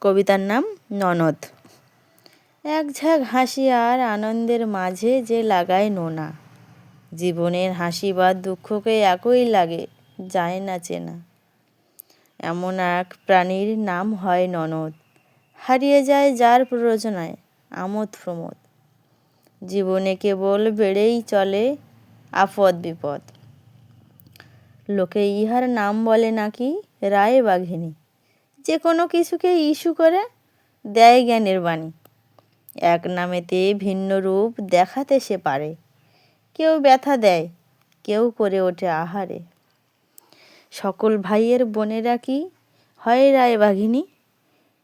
কবিতার নাম ননদ। এক ঝাঁক হাসি আর আনন্দের মাঝে যে লাগায় নোনা। জীবনের হাসি বা দুঃখকে একই লাগে, যায় না চেনা। এমন এক প্রাণীর নাম হয় ননদ। হারিয়ে যায় যার প্ররোচনায় আমোদ প্রমোদ। জীবনে কেবল বেড়েই চলে আপদ বিপদ। লোকে ইহার নাম বলে নাকি রায় বাঘিনী যে কোনো কিছুকে ইস্যু করে দেয় জ্ঞানের বাণী। এক নামেতে ভিন্ন রূপ দেখাতে সে পারে। কেউ ব্যথা দেয়, কেউ করে ওঠে আহারে। সকল ভাইয়ের বোনেরা কি হয় রায় বাঘিনী?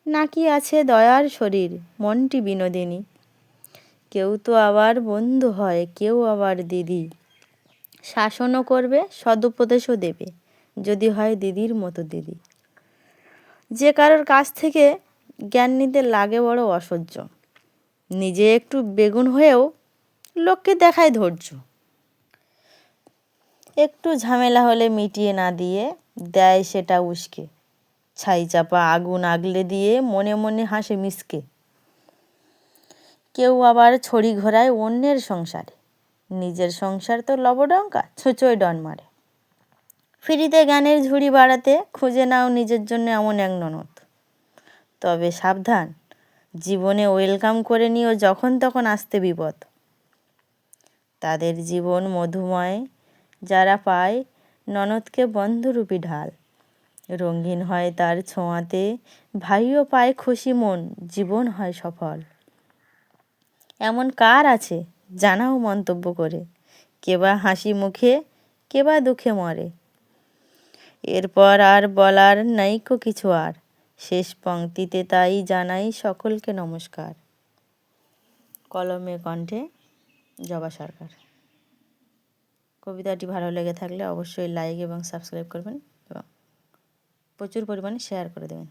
নাকি আছে দয়ার শরীর, মনটি বিনোদিনী? কেউ তো আবার বন্ধু হয়, কেউ আবার দিদি। শাসনও করবে, সদুপদেশও দেবে, যদি হয় দিদির মতো দিদি। যে কারোর কাছ থেকে জ্ঞান নিতে লাগে বড় অসহ্য। নিজে একটু বেগুন হয়েও লোককে দেখায় ধৈর্য। একটু ঝামেলা হলে মিটিয়ে না দিয়ে দেয় সেটা উস্কে। ছাই চাপা আগুন আগলে দিয়ে মনে মনে হাসে মিসকে। কেউ আবার ছড়ি ঘোরায় অন্যের সংসারে। নিজের সংসার তো লবডঙ্কা, ছুঁচোয় ডন মারে ফ্রিতে গানের ঝুড়ি বাড়াতে খুঁজে নাও নিজের জন্য এমন এক ননদ। তবে সাবধান, জীবনে ওয়েলকাম করে নিও যখন তখন আসতে বিপদ। তাদের জীবন মধুময়, যারা পায় ননদকে বন্ধুরূপী ঢাল। রঙিন হয় তার ছোঁয়াতে, ভাইও পায় খুশি মন, জীবন হয় সফল। এমন কার আছে? জানাও মন্তব্য করে। কেবা হাসি মুখে, কেবা দুঃখে মরে। এরপর আর বলার নাইকো কিছু আর। শেষ পংক্তিতে তাই জানাই সকলকে নমস্কার। কলমে কণ্ঠে জবা সরকার। কবিতাটি ভালো লেগে থাকলে অবশ্যই লাইক এবং সাবস্ক্রাইব করবেন এবং প্রচুর পরিমাণে শেয়ার করে দেবেন।